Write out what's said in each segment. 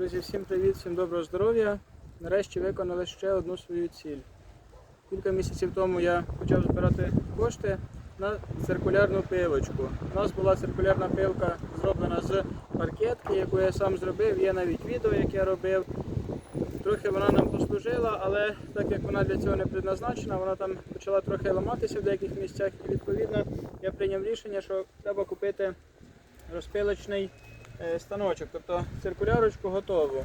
Друзі, всім привіт, всім доброго здоров'я. Нарешті виконали ще одну свою ціль. Кілька місяців тому я почав збирати кошти на циркулярну пилочку. У нас була циркулярна пилка зроблена з паркетки, яку я сам зробив. Є навіть відео, яке я робив. Трохи вона нам послужила, але так як вона для цього не предназначена, вона там почала трохи ламатися в деяких місцях. І відповідно я прийняв рішення, що треба купити розпилочний станочок, тобто циркулярочку готову.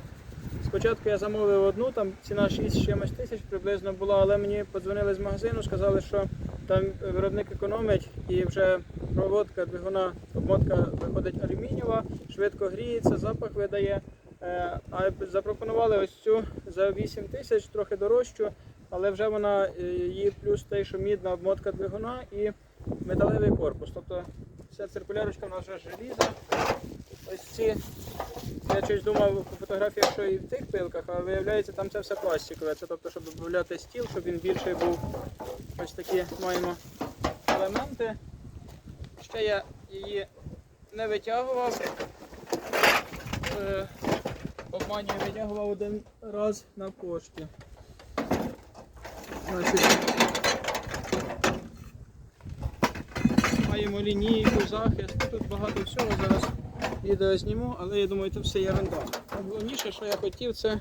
Спочатку я замовив одну, там ціна 6 з чимось тисяч приблизно була, але мені подзвонили з магазину, сказали, що там виробник економить і вже проводка двигуна, обмотка виходить алюмінієва, швидко гріється, запах видає. Е, А запропонували ось цю за 8 тисяч, трохи дорожчу, але вже вона е, її плюс те, що мідна обмотка двигуна і металевий корпус. Тобто вся циркулярочка в нас вже желіза. Ось ці. Я щось думав по фотографіях, що і в цих пилках, а виявляється, там це все пластикове. Це тобто, щоб додати стіл, щоб він більший був. Ось такі маємо елементи. Ще я її не витягував. Е, Обманюю, витягував один раз на пошті. Маємо лінійку, захист. Тут багато всього. Зараз відео зніму, але я думаю, це все ерунда. Найголовніше, що я хотів, це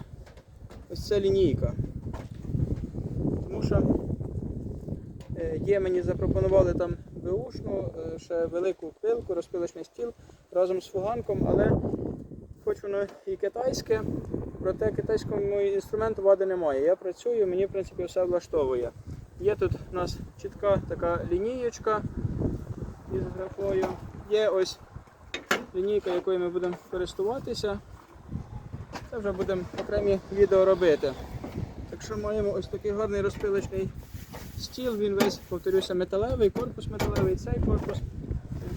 ось ця лінійка. Тому що е, є, мені запропонували там беушну, е, ще велику пилку, розпилочний стіл разом з фуганком, але хоч воно і китайське, проте китайському інструменту вади немає. Я працюю, мені в принципі все влаштовує. Є тут у нас чітка така лінієчка із графою. Є ось лінійка, якою ми будемо користуватися. Це вже будемо окремі відео робити. Так що маємо ось такий гарний розпилочний стіл, він весь, повторюся, металевий, корпус металевий, цей корпус.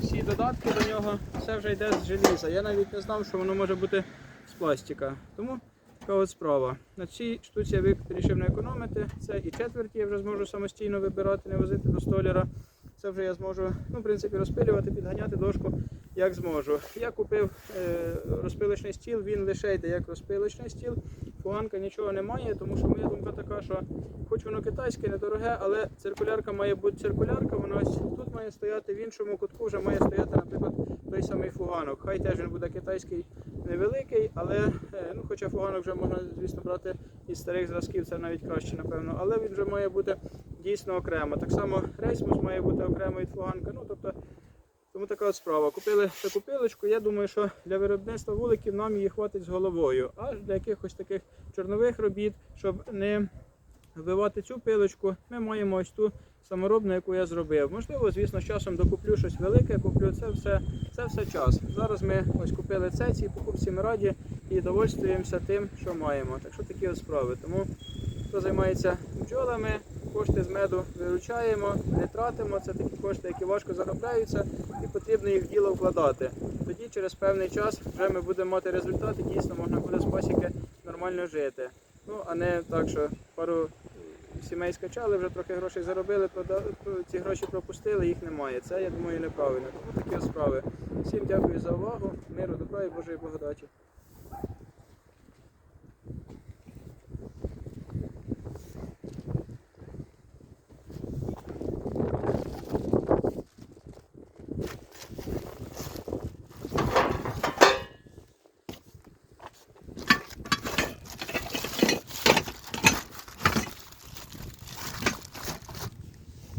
Всі додатки до нього, все вже йде з желіза. Я навіть не знав, що воно може бути з пластика. Тому така от справа. На цій штуці я вирішив не економити. Це і четверті я вже зможу самостійно вибирати, не возити до столяра. Це вже я зможу, ну, в принципі, розпилювати, підганяти дошку, як зможу. Я купив е, розпилочний стіл, він лише йде як розпилочний стіл. Фуганка нічого немає, тому що моя думка така, що хоч воно китайське, недороге, але циркулярка має бути циркулярка, вона тут має стояти, в іншому кутку вже має стояти, наприклад, той самий фуганок. Хай теж він буде китайський невеликий, але е, ну, хоча фуганок вже можна, звісно, брати із старих зразків, це навіть краще, напевно, але він вже має бути дійсно окремо. Так само рейсмус має бути окремо від фуганка. Ну, тобто, тому така от справа. Купили таку пилочку. Я думаю, що для виробництва вуликів нам її хватить з головою. А для якихось таких чорнових робіт, щоб не вбивати цю пилочку, ми маємо ось ту саморобну, яку я зробив. Можливо, звісно, з часом докуплю щось велике, куплю це все, це все час. Зараз ми ось купили це, цій покупці ми раді і довольствуємося тим, що маємо. Так що такі от справи. Тому хто займається бджолами, кошти з меду виручаємо, не тратимо. Це такі кошти, які важко заробляються, і потрібно їх в діло вкладати. Тоді через певний час вже ми будемо мати результат і дійсно можна буде з пасіки нормально жити. Ну а не так, що пару сімей скачали, вже трохи грошей заробили, ці гроші пропустили, їх немає. Це я думаю неправильно. Тому такі справи. Всім дякую за увагу, миру, добра і Божої благодаті.